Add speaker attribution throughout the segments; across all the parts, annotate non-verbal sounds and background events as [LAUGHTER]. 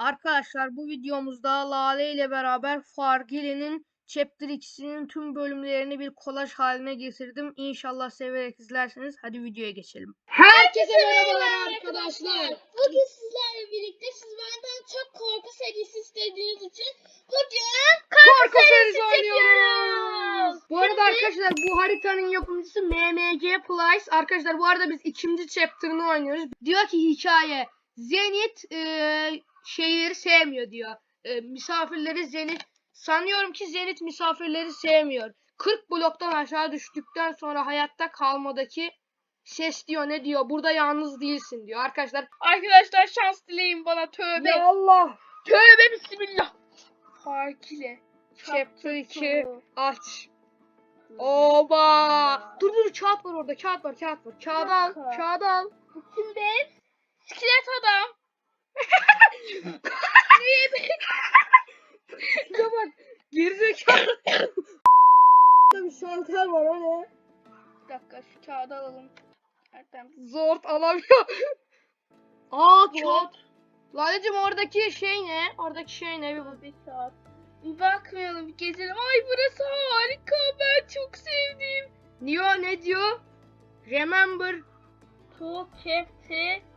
Speaker 1: Arkadaşlar bu videomuzda Lale ile beraber Fargili'nin Chapter 2'sinin tüm bölümlerini bir kolaj haline getirdim. İnşallah severek izlersiniz. Hadi videoya geçelim. Herkese merhabalar arkadaşlar.
Speaker 2: Bugün sizlerle birlikte siz benden çok korku serisi istediğiniz için bugün
Speaker 1: Korku serisi
Speaker 2: serisi
Speaker 1: oynuyoruz. Bu arada arkadaşlar bu haritanın yapımcısı MMG Plus. Arkadaşlar bu arada biz ikinci chapter'ını oynuyoruz. Diyor ki hikaye Zenit e, şehir sevmiyor diyor. E, misafirleri Zenit sanıyorum ki Zenit misafirleri sevmiyor. 40 bloktan aşağı düştükten sonra hayatta kalmadaki ses diyor ne diyor burada yalnız değilsin diyor arkadaşlar.
Speaker 2: Arkadaşlar şans dileyin bana tövbe.
Speaker 1: Ya Allah.
Speaker 2: Tövbe bismillah. Fark ile.
Speaker 1: Chapter 2 aç. Oba! Dur dur kağıt var orada kağıt var kağıt var. Kağıdı al kağıdı al.
Speaker 2: Şimdi iskelet adam.
Speaker 1: Şuna bak gerizekalı. bir şalter var o ne?
Speaker 2: Bir dakika şu kağıdı alalım. Nereden?
Speaker 1: Zort alamıyor. Aa kağıt. Laleciğim oradaki şey ne? Oradaki şey ne? Bir bak.
Speaker 2: Bir kağıt. Bir bakmayalım bir gezelim. Ay burası harika ben çok sevdim.
Speaker 1: Diyor ne diyor? Remember.
Speaker 2: To chapter.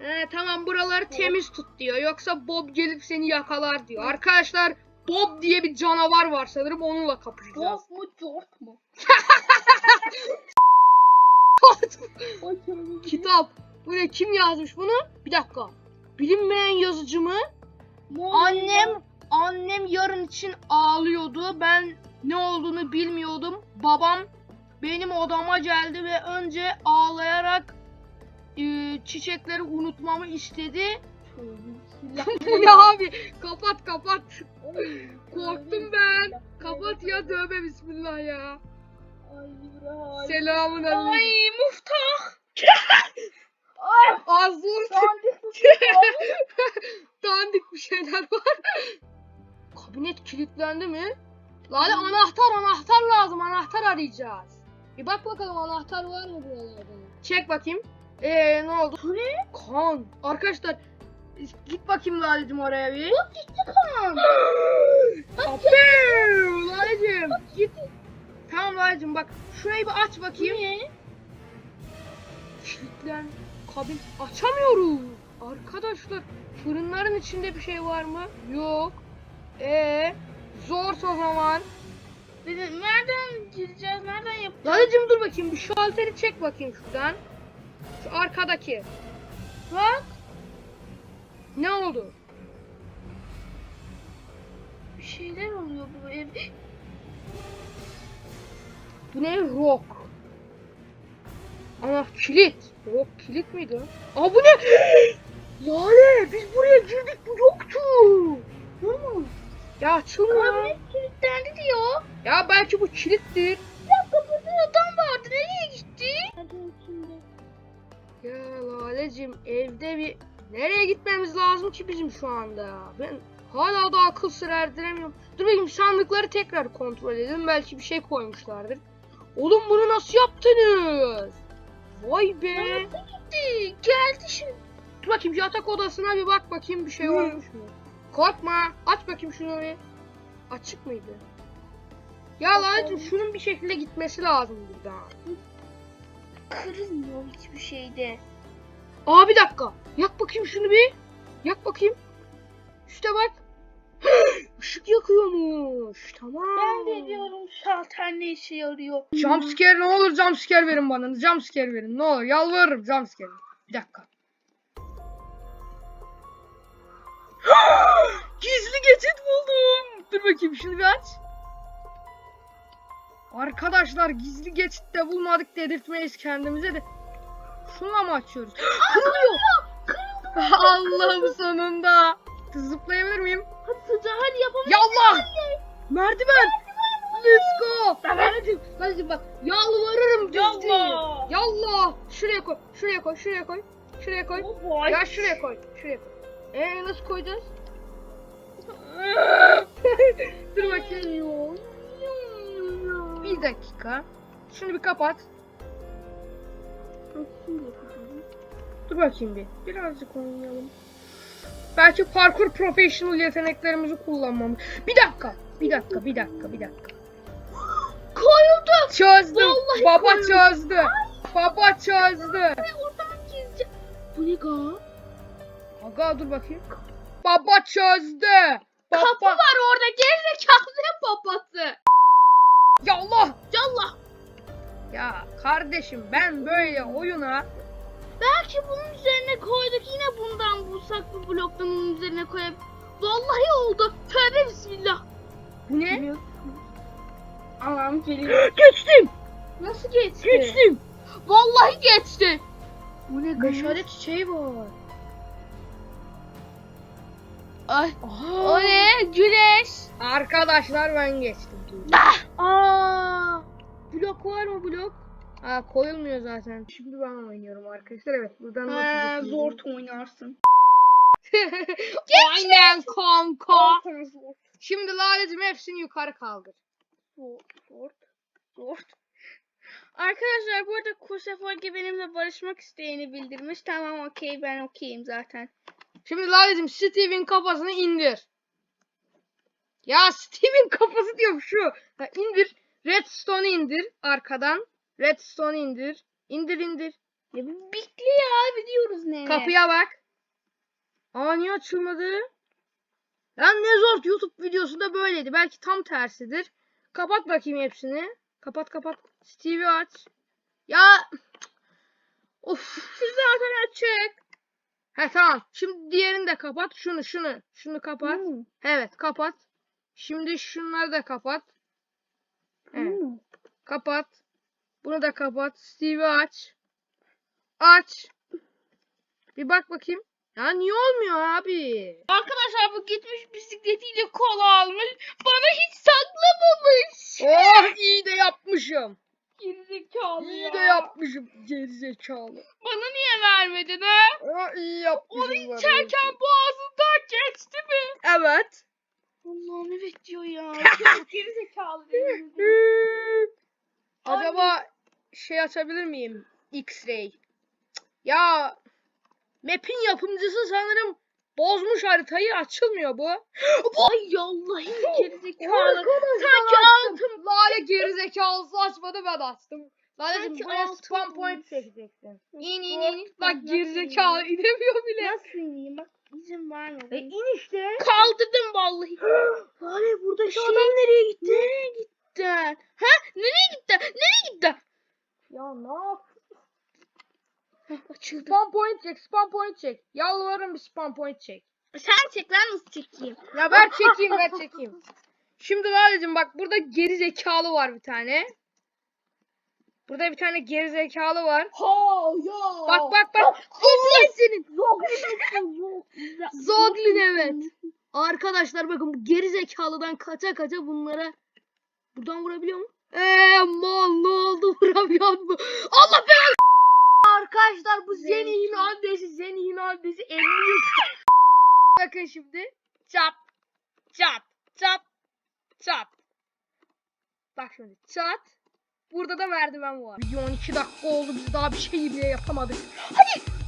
Speaker 1: Ee, tamam buraları temiz tut diyor. Yoksa Bob gelip seni yakalar diyor. Arkadaşlar Bob diye bir canavar var sanırım onunla kapışacağız.
Speaker 2: Bob mu George mu? [LAUGHS] [LAUGHS]
Speaker 1: Kitap. Bu ne? Kim yazmış bunu? Bir dakika. Bilinmeyen yazıcı mı? Annem annem yarın için ağlıyordu. Ben ne olduğunu bilmiyordum. Babam benim odama geldi ve önce ağlayarak e, çiçekleri unutmamı istedi. Bu ne [LAUGHS] abi? Kapat kapat. Korktum ben. Kapat ya tövbe bismillah ya. Selamun aleyküm.
Speaker 2: Ay muftah.
Speaker 1: Azur [LAUGHS]
Speaker 2: Dandik
Speaker 1: bir şeyler var. Kabinet kilitlendi mi? Lale anahtar anahtar lazım anahtar arayacağız. Bir bak bakalım anahtar var mı buralarda? Çek bakayım. Eee ne oldu? Bu ne? Kan. Arkadaşlar git bakayım Lale'cim oraya bir.
Speaker 2: kan. [GASPS]
Speaker 1: Aferin Lale'cim git. Tamam Lale'cim bak şurayı bir aç bakayım.
Speaker 2: Niye?
Speaker 1: Kilitlen. Kabin açamıyoruz. Arkadaşlar fırınların içinde bir şey var mı? Yok. E zor o zaman.
Speaker 2: Bizim nereden gireceğiz? Nereden yapacağız?
Speaker 1: Lalıcım dur bakayım bir şalteri çek bakayım şuradan. Şu arkadaki.
Speaker 2: Bak.
Speaker 1: Ne oldu?
Speaker 2: Bir şeyler oluyor bu ev.
Speaker 1: Bu ne? Rock. Ana kilit. Rock kilit miydi? Aa bu ne? [GASPS] Lale biz buraya girdik bu yoktu.
Speaker 2: Hı.
Speaker 1: Ya açılmıyor.
Speaker 2: Kabinet kilitlendi diyor.
Speaker 1: Ya belki bu kilittir. Ya Lalecim evde bir nereye gitmemiz lazım ki bizim şu anda? Ben hala da akıl sır erdiremiyorum. Dur bakayım sandıkları tekrar kontrol edelim. Belki bir şey koymuşlardır. Oğlum bunu nasıl yaptınız? Vay be.
Speaker 2: Gitti? Geldi şimdi.
Speaker 1: Dur bakayım yatak odasına bir bak bakayım bir şey
Speaker 2: Hı.
Speaker 1: olmuş mu? Korkma. Aç bakayım şunu bir. Açık mıydı? Ya Lalecim şunun bir şekilde gitmesi lazım buradan.
Speaker 2: Kırılmıyor hiçbir şeyde.
Speaker 1: Aa bir dakika. Yak bakayım şunu bir. Yak bakayım. İşte bak. [GASPS] Işık yakıyormuş. Tamam.
Speaker 2: Ben de diyorum şalter ne işe yarıyor.
Speaker 1: Jumpscare ne olur jumpscare verin bana. Jumpscare verin. Ne olur yalvarırım jumpscare. Bir dakika. [GASPS] Gizli geçit buldum. Dur bakayım şunu bir aç. Arkadaşlar gizli geçitte bulmadık dedirtmeyiz kendimize de. Şunu mı açıyoruz? [GASPS] Kırılıyor. Allah'ım sonunda. Zıplayabilir miyim?
Speaker 2: Hadi hadi yapalım.
Speaker 1: Yallah! Merdiven! Let's go! Hadi, hadi bak. Yalvarırım düz değil.
Speaker 2: Yallah!
Speaker 1: Yallah! Şuraya koy, şuraya koy, şuraya koy. Şuraya koy.
Speaker 2: Vay.
Speaker 1: Ya şuraya koy, şuraya koy. Ee nasıl koyacağız? [LAUGHS] Dur bakayım. Bir dakika. Şunu bir kapat. Dur bakayım bir. Birazcık oynayalım. Belki parkur professional yeteneklerimizi kullanmamız. Bir dakika. Bir dakika, bir dakika, bir dakika.
Speaker 2: Koyuldu.
Speaker 1: Çözdüm.
Speaker 2: Vallahi
Speaker 1: Baba
Speaker 2: koyuldu.
Speaker 1: çözdü. Baba çözdü.
Speaker 2: Oradan gireceğim. Bu ne ga?
Speaker 1: Aga dur bakayım. Baba çözdü. Baba.
Speaker 2: Kapı var orada. Gerizekalı babası?
Speaker 1: Ya Allah.
Speaker 2: Yallah.
Speaker 1: Ya kardeşim ben böyle oyuna
Speaker 2: Belki bunun üzerine koyduk. Yine bundan bulsak bu bloktan onun üzerine koyup. Vallahi oldu. Tövbe bismillah.
Speaker 1: bu ne?
Speaker 2: Allah'ım geliyor. [GASPS]
Speaker 1: Geçtim.
Speaker 2: Nasıl geçti?
Speaker 1: Geçtim.
Speaker 2: Vallahi geçti.
Speaker 1: Bu ne? Meşale çiçeği var.
Speaker 2: Ay.
Speaker 1: Aha.
Speaker 2: O ne? Güneş.
Speaker 1: Arkadaşlar ben geçtim. Aa! Blok var mı blok? Aa koyulmuyor zaten. Şimdi ben oynuyorum arkadaşlar. Evet buradan
Speaker 2: Ha, zor oynarsın. [LAUGHS] [LAUGHS]
Speaker 1: Aynen kanka. Şimdi Lale'cim hepsini yukarı kaldır.
Speaker 2: Zor. Zor. Arkadaşlar bu arada Kuseforge benimle barışmak isteğini bildirmiş. Tamam okey ben okeyim zaten.
Speaker 1: Şimdi Lale'cim Steve'in kafasını indir. Ya Steve'in kafası diyorum şu. Ha, indir. Redstone'u indir arkadan. Redstone'u indir. İndir indir.
Speaker 2: Ya bu bikli ya biliyoruz ne.
Speaker 1: Kapıya bak. Aa niye açılmadı? Lan ne zor YouTube videosunda böyleydi. Belki tam tersidir. Kapat bakayım hepsini. Kapat kapat. Steve'i aç. Ya Of.
Speaker 2: Zaten açık.
Speaker 1: He tamam. Şimdi diğerini de kapat. Şunu şunu. Şunu kapat.
Speaker 2: Hmm.
Speaker 1: Evet kapat. Şimdi şunları da kapat. Evet.
Speaker 2: Hmm.
Speaker 1: Kapat. Bunu da kapat. Steve'i aç. Aç. Bir bak bakayım. Ya niye olmuyor abi?
Speaker 2: Arkadaşlar bu gitmiş bisikletiyle kola almış. Bana hiç saklamamış.
Speaker 1: Oh iyi de yapmışım.
Speaker 2: Gerizekalı
Speaker 1: İyi
Speaker 2: ya.
Speaker 1: de yapmışım. Gerizekalı.
Speaker 2: Bana niye vermedin ha?
Speaker 1: Aa, iyi yapmışım.
Speaker 2: Onu içerken boğazından geçti mi?
Speaker 1: Evet.
Speaker 2: Allah'ım evet diyor ya. [LAUGHS] Çok Gerizekalı değil mi?
Speaker 1: Acaba şey açabilir miyim? X-ray. Ya map'in yapımcısı sanırım bozmuş haritayı açılmıyor bu. [GASPS]
Speaker 2: Ay Allah'ım [GASPS] gerizekalı.
Speaker 1: Sanki altın lale gerizekalısı açmadı ben açtım. Laleciğim buraya spam point çekeceksin. İn in in. Bak gerizekalı inemiyor bile.
Speaker 2: Nasıl ineyim bak izin verme.
Speaker 1: E in işte.
Speaker 2: Kaldırdım vallahi. [GASPS]
Speaker 1: Lale buradaki
Speaker 2: Şey-
Speaker 1: adam nereye gitti?
Speaker 2: Nereye gittin? Ha? Nereye gittin? Nereye gittin?
Speaker 1: Ya ne yap?
Speaker 2: Açıldı.
Speaker 1: Spam point çek, spam point çek. Yalvarırım bir spam point çek.
Speaker 2: Sen çek lan nasıl çekeyim?
Speaker 1: Ya ver çekeyim, ver çekeyim. [LAUGHS] Şimdi Lale'cim bak burada geri zekalı var bir tane. Burada bir tane geri zekalı var.
Speaker 2: Ha ya.
Speaker 1: Bak bak bak. Allah senin.
Speaker 2: Zoglin.
Speaker 1: Evet. Arkadaşlar bakın bu geri zekalıdan kaça kaça bunlara buradan vurabiliyor mu? Eee mal ne oldu [LAUGHS] vuramıyor mu? Allah belanı. Arkadaşlar bu Zeni'nin annesi Zeni'nin annesi emmiyor. bakın şimdi. Çat. Çat. Çat. Çat. Bak şimdi çat. Burada da merdiven var. Video 12 dakika oldu biz daha bir şey bile yapamadık.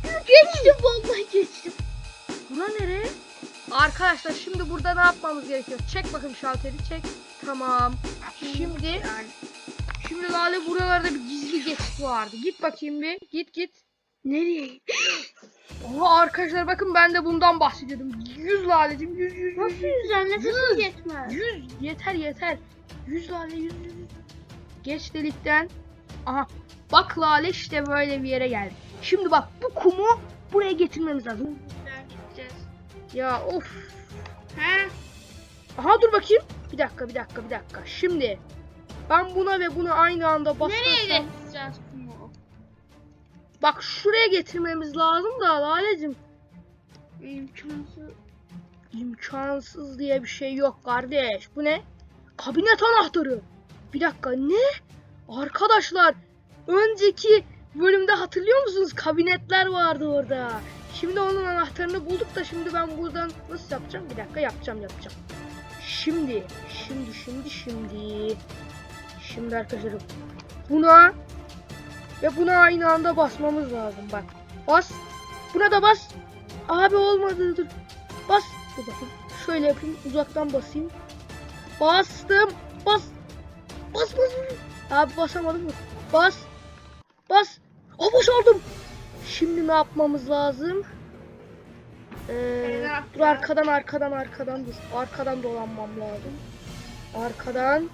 Speaker 2: Geçtim vallahi geçtim.
Speaker 1: Bura nere? Arkadaşlar şimdi burada ne yapmamız gerekiyor? Çek bakayım şalteri çek. Tamam. Şimdi şimdi Lale buralarda bir gizli geçit vardı. Git bakayım bir. Git git. Nereye? Oha arkadaşlar bakın ben de bundan bahsediyordum. 100 Lale'cim 100 100 100.
Speaker 2: Nasıl yüzeceğim? Nefesim yetmez.
Speaker 1: 100 yeter yeter. 100 Lale 100 100. Geç delikten. Aha. Bak Lale işte böyle bir yere geldi. Şimdi bak bu kumu buraya getirmemiz lazım. Ya of.
Speaker 2: Ha?
Speaker 1: Aha dur bakayım. Bir dakika bir dakika bir dakika. Şimdi ben buna ve buna aynı anda basarsam.
Speaker 2: Nereye getireceğiz bunu?
Speaker 1: Bak şuraya getirmemiz lazım da Lale'cim.
Speaker 2: İmkansız.
Speaker 1: imkansız diye bir şey yok kardeş. Bu ne? Kabinet anahtarı. Bir dakika ne? Arkadaşlar önceki bölümde hatırlıyor musunuz? Kabinetler vardı orada. Şimdi onun anahtarını bulduk da şimdi ben buradan nasıl yapacağım? Bir dakika yapacağım yapacağım. Şimdi, şimdi, şimdi, şimdi. Şimdi arkadaşlar buna ve buna aynı anda basmamız lazım bak. Bas. Buna da bas. Abi olmadı dur. Bas. Dur bakayım. Şöyle yapayım. Uzaktan basayım. Bastım. Bas. Bas bas. Abi basamadım? Bas. Bas. Aa başardım. Şimdi ne yapmamız lazım? Ee,
Speaker 2: Evet.
Speaker 1: dur arkadan arkadan arkadan dur. Arkadan dolanmam lazım. Arkadan.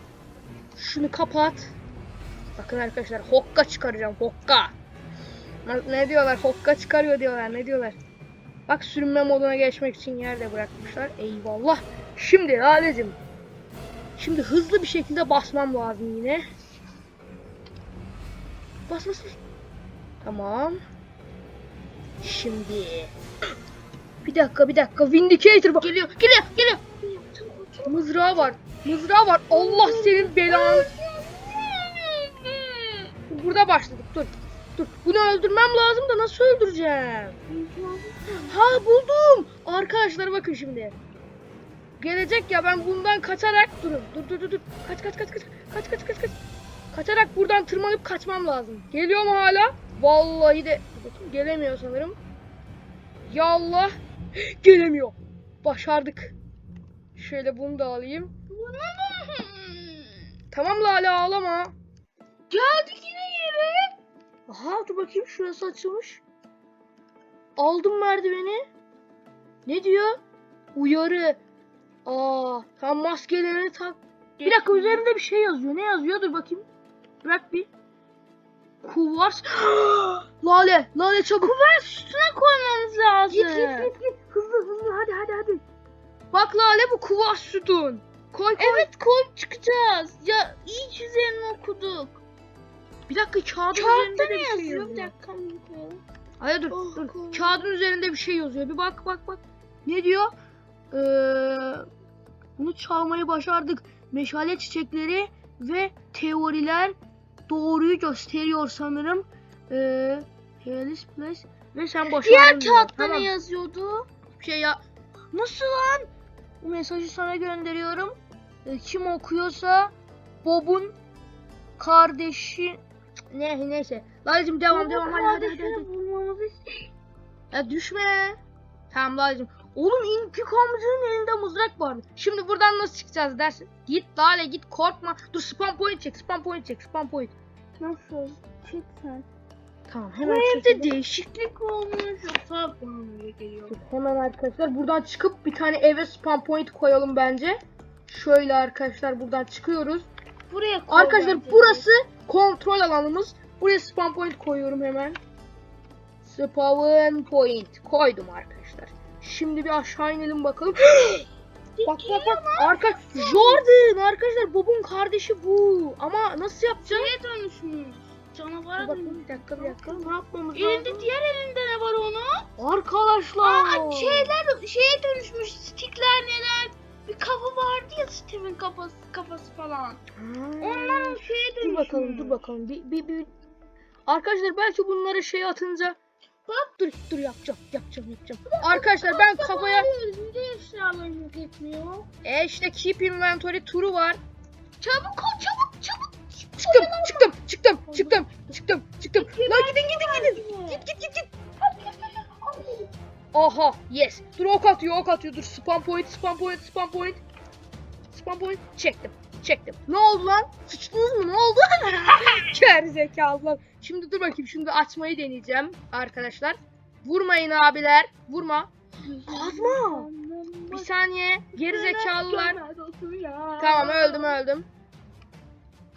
Speaker 1: Şunu kapat. Bakın arkadaşlar hokka çıkaracağım hokka. Ne- Ne diyorlar? Hokka çıkarıyor diyorlar. Ne diyorlar? Bak sürünme moduna geçmek için yerde bırakmışlar. Eyvallah. Şimdi Lale'cim. Şimdi hızlı bir şekilde basmam lazım yine. Bas bas. Tamam. Şimdi. Bir dakika bir dakika. Vindicator bak. Geliyor geliyor geliyor. Mızrağı var. Mızrağı var. Allah senin belanı. Burada başladık. Dur. Dur. Bunu öldürmem lazım da nasıl öldüreceğim? Ha buldum. Arkadaşlar bakın şimdi. Gelecek ya ben bundan kaçarak durun. Dur dur dur dur. Kaç kaç kaç kaç. Kaç kaç kaç kaç. Kaçarak buradan tırmanıp kaçmam lazım. Geliyor mu hala? Vallahi de gelemiyor sanırım. Ya Allah. [GASPS] Gelemiyor. Başardık. Şöyle bunu da alayım. Tamam Lale ağlama.
Speaker 2: Geldik yine yere.
Speaker 1: Aha dur bakayım şurası açılmış. Aldım merdiveni. Ne diyor? Uyarı. Aa, tam maskelerini tak. Bir dakika üzerinde bir şey yazıyor. Ne yazıyor? Dur bakayım. Bırak bir. Kuvars. [GASPS] Lale, Lale çabuk.
Speaker 2: Kuvars üstüne koymamız lazım.
Speaker 1: Git git git git. Hızlı hızlı hadi hadi hadi. Bak Lale bu kuvars sütun. Koy koy.
Speaker 2: Evet koyup çıkacağız. Ya ilk üzerine okuduk.
Speaker 1: Bir dakika kağıdın
Speaker 2: Kağıtta
Speaker 1: üzerinde
Speaker 2: ne
Speaker 1: bir şey
Speaker 2: yazıyor?
Speaker 1: yazıyor.
Speaker 2: Bir dakika koyalım.
Speaker 1: Hayır dur,
Speaker 2: Oh,
Speaker 1: dur.
Speaker 2: koy.
Speaker 1: Kağıdın üzerinde bir şey yazıyor. Bir bak bak bak. Ne diyor? Ee, bunu çalmayı başardık. Meşale çiçekleri ve teoriler doğruyu gösteriyor sanırım. Ee, Hellis Place ve sen başardın.
Speaker 2: Diğer kağıtta
Speaker 1: Tamam.
Speaker 2: ne yazıyordu?
Speaker 1: Bir şey ya. Nasıl lan? Bu mesajı sana gönderiyorum. Ee, kim okuyorsa Bob'un kardeşi ne neyse. Laleciğim devam devam hadi hadi hadi. hadi. Ya düşme. Tamam Lale'cim. Oğlum intikamcının elinde mızrak vardı. Şimdi buradan nasıl çıkacağız dersin? Git Lale git korkma. Dur spam point çek spam point çek spam point.
Speaker 2: Nasıl? Çek sen.
Speaker 1: Tamam
Speaker 2: Bu
Speaker 1: hemen
Speaker 2: evde
Speaker 1: çekelim.
Speaker 2: değişiklik olmuş. Yoksa bana geliyor.
Speaker 1: Hemen arkadaşlar buradan çıkıp bir tane eve spam point koyalım bence. Şöyle arkadaşlar buradan çıkıyoruz.
Speaker 2: Buraya koy
Speaker 1: Arkadaşlar
Speaker 2: bence.
Speaker 1: burası kontrol alanımız. Buraya spam point koyuyorum hemen. Spawn point koydum arkadaşlar. Şimdi bir aşağı inelim bakalım. [GASPS] bak bak bak. Arka Jordan arkadaşlar Bob'un kardeşi bu. Ama nasıl yapacağız?
Speaker 2: Şeye dönüşmüş. Canavara dönüşmüş.
Speaker 1: bir dakika bir dakika. Ne yapmamız
Speaker 2: Elinde
Speaker 1: lazım?
Speaker 2: diğer elinde ne var onun?
Speaker 1: Arkadaşlar.
Speaker 2: Aa şeyler şeye dönüşmüş. Stikler neler? Bir kafa vardı ya Steve'in kafası kafası falan.
Speaker 1: Ha.
Speaker 2: Onların şeye dönüşmüş.
Speaker 1: Dur bakalım dur bakalım. Bir, bir, bir... Arkadaşlar belki bunları şey atınca Bak dur dur yapacağım yapacağım yapacağım. Arkadaşlar ben kafaya
Speaker 2: Niye eşyalarını yok etmiyor?
Speaker 1: e işte keep inventory turu var.
Speaker 2: Çabuk ol çabuk çabuk.
Speaker 1: Çıktım çıktım çıktım çıktım çıktım çıktım. Lan gidin gidin gidin. Git git git git. Aha yes. Dur ok atıyor ok atıyor. Dur spam point spam point spam point. Spam point çektim. Çektim. Ne oldu lan? Sıçtınız mı? Ne oldu? [LAUGHS] Gerizekalılar. Şimdi dur bakayım. Şimdi açmayı deneyeceğim arkadaşlar. Vurmayın abiler. Vurma. Kazma. Bir saniye. Gerizekalılar. Tamam öldüm öldüm.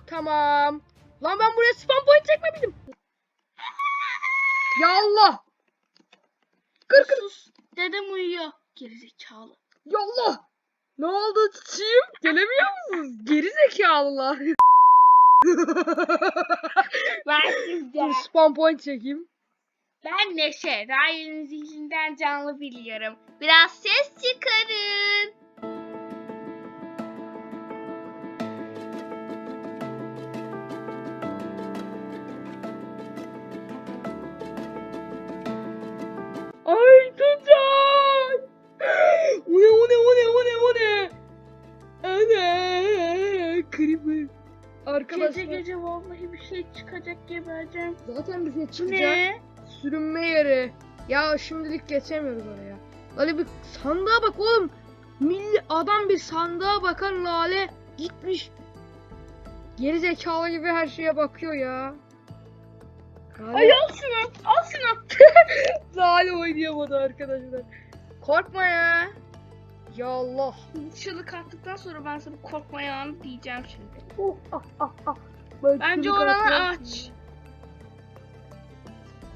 Speaker 1: Tamam. Lan ben buraya spam point çekmemiştim. Ya Allah. Kır kır.
Speaker 2: Dedem uyuyor. Gerizekalı.
Speaker 1: Ya Allah. Ne oldu çiçeğim? Gelemiyor musunuz? Geri zekalılar.
Speaker 2: Ben sizde.
Speaker 1: Dur spam point çekeyim.
Speaker 2: Ben Neşe. Ryan'ın zihninden canlı biliyorum. Biraz ses çıkarın.
Speaker 1: Creeper.
Speaker 2: Gece
Speaker 1: Arkadaşlar.
Speaker 2: gece vallahi bir şey çıkacak gebereceğim.
Speaker 1: Zaten bir şey çıkacak.
Speaker 2: ne?
Speaker 1: Sürünme yeri. Ya şimdilik geçemiyoruz oraya. Öyle bir sandığa bak oğlum. Milli adam bir sandığa bakan Lale gitmiş. Geri zekalı gibi her şeye bakıyor ya. Lale,
Speaker 2: Ay al şunu. Al şunu. [LAUGHS]
Speaker 1: Lale oynayamadı arkadaşlar. Korkma ya. Ya Allah.
Speaker 2: Çığlık attıktan sonra ben sana korkma ya diyeceğim şimdi.
Speaker 1: Oh, ah, ah, ah. Böyle
Speaker 2: Bence
Speaker 1: çığlık
Speaker 2: oranı aç.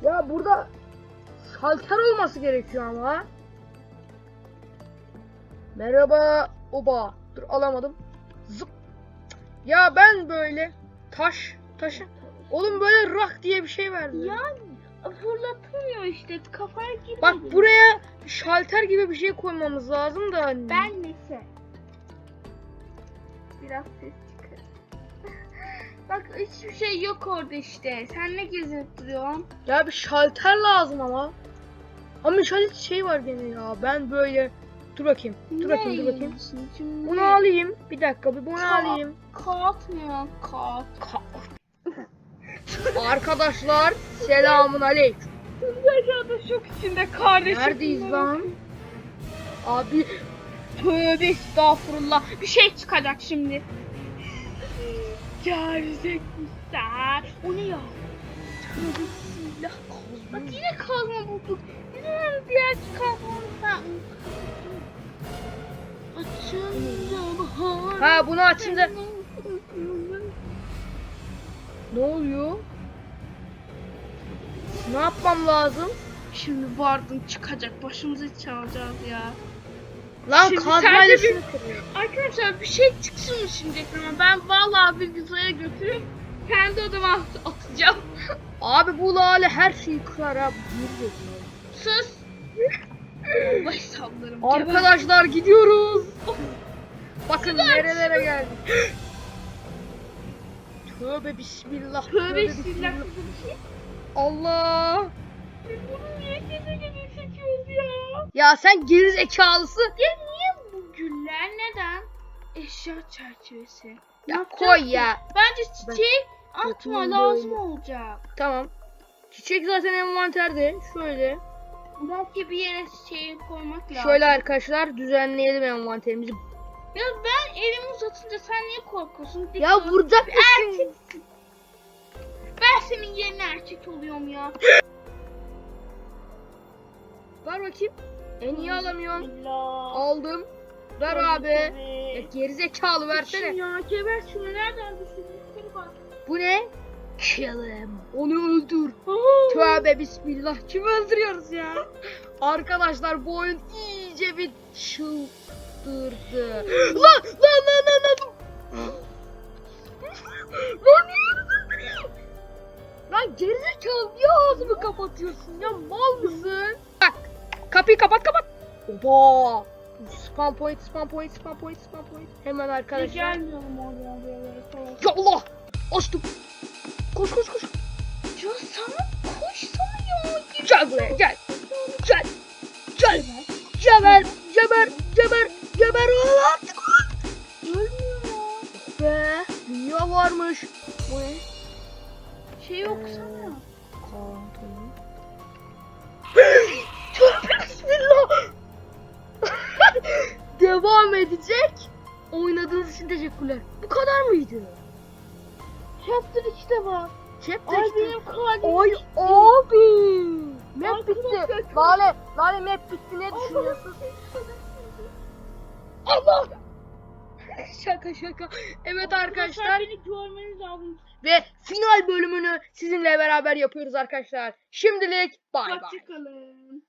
Speaker 1: Ya burada şalter olması gerekiyor ama. Merhaba oba. Dur alamadım. Zıp. Ya ben böyle taş taşı. Oğlum böyle rak diye bir şey verdi.
Speaker 2: Ya fırlatılmıyor işte kafaya girmiyor.
Speaker 1: Bak buraya şalter gibi bir şey koymamız lazım da.
Speaker 2: Ben neyse. Biraz ses çıkar. [LAUGHS] Bak hiçbir şey yok orada işte. Sen ne gezinip duruyorsun?
Speaker 1: Ya bir şalter lazım ama. Ama şöyle şey var gene ya. Ben böyle dur bakayım. Dur bakayım dur bakayım.
Speaker 2: şimdi?
Speaker 1: Bunu alayım. Bir dakika bir bunu
Speaker 2: Tamam.
Speaker 1: alayım.
Speaker 2: Kağıt mı ya? Kağıt.
Speaker 1: Arkadaşlar selamun aleyküm.
Speaker 2: Aşağıda şok içinde kardeşim.
Speaker 1: Neredeyiz lan? Abi
Speaker 2: Tövbe estağfurullah. Bir şey çıkacak şimdi. Gerizekmişler. O ne ya? Tövbe bismillah. Bak yine kazma bulduk. Yine diğer kazmamızdan. Açınca bahar.
Speaker 1: ha bunu açınca ne oluyor? Ne yapmam lazım?
Speaker 2: Şimdi vardın çıkacak. Başımızı çalacağız ya.
Speaker 1: Lan
Speaker 2: Şimdi
Speaker 1: kazmayla şunu kırıyor.
Speaker 2: Arkadaşlar bir şey çıksın mı şimdi ekrana? Ben vallahi bilgisayara götürüp kendi odama at- atacağım. [LAUGHS]
Speaker 1: Abi bu lale her şeyi kırar. Yürü.
Speaker 2: Sus. Allah hesaplarım.
Speaker 1: Arkadaşlar gidiyoruz. Bakın nerelere geldik. [LAUGHS] Tövbe bismillah.
Speaker 2: Tövbe bismillah.
Speaker 1: Allah.
Speaker 2: Biz bunu niye gece gece çekiyoruz ya?
Speaker 1: Ya sen geri zekalısın.
Speaker 2: Ya niye bu güller neden? Eşya çerçevesi.
Speaker 1: Ya
Speaker 2: yapacağız
Speaker 1: koy
Speaker 2: ki?
Speaker 1: ya.
Speaker 2: Bence çiçeği atma
Speaker 1: götümün
Speaker 2: lazım
Speaker 1: böyle.
Speaker 2: olacak.
Speaker 1: Tamam. Çiçek zaten envanterde. Şöyle.
Speaker 2: Belki bir yere çiçeği koymak lazım.
Speaker 1: Şöyle arkadaşlar düzenleyelim envanterimizi.
Speaker 2: Ya ben elimi uzatınca sen niye korkuyorsun? Dik
Speaker 1: Ya vuracak mısın?
Speaker 2: Ben senin yerine erkek oluyorum ya.
Speaker 1: Ver bakayım. En iyi alamıyorsun.
Speaker 2: Allah.
Speaker 1: Aldım. Ver abi. Ya gerizekalı versene.
Speaker 2: Ya geber şunu nereden düşürdün? Bak.
Speaker 1: Bu ne? Kill Onu öldür. Tövbe bismillah. Kimi öldürüyoruz ya? Arkadaşlar bu oyun iyice bir çıldırdı. lan lan lan lan lan. lan niye öldürüyor? Lan gerizekalı niye ağzımı kapatıyorsun ya mal mısın? Bak kapıyı kapat kapat. Oba. Spam point, spam point, spam point, spam point. Hemen arkadaşlar.
Speaker 2: Gelmiyorum oraya falan.
Speaker 1: Ya Allah! Açtım. Koş koş koş.
Speaker 2: Ya sana koşsana ya.
Speaker 1: Gel buraya gel. Gel. Gel. Geber. Geber. Geber. Geber oğlum artık.
Speaker 2: Ölmüyor.
Speaker 1: Be. Dünya varmış.
Speaker 2: Bu ne? Şey okusana.
Speaker 1: Tövbe bismillah. [LAUGHS] Devam edecek. Oynadığınız için teşekkürler. Bu kadar mıydı?
Speaker 2: Chapter işte bak.
Speaker 1: Chapter
Speaker 2: Ay benim kalbim.
Speaker 1: Ay abi. Map bitti. Lale, Lale map bitti. Ne düşünüyorsun? Allah! [LAUGHS] şaka şaka. Evet arkadaşlar
Speaker 2: beni görmeniz lazım.
Speaker 1: ve final bölümünü sizinle beraber yapıyoruz arkadaşlar. Şimdilik bay bay.
Speaker 2: Hoşçakalın.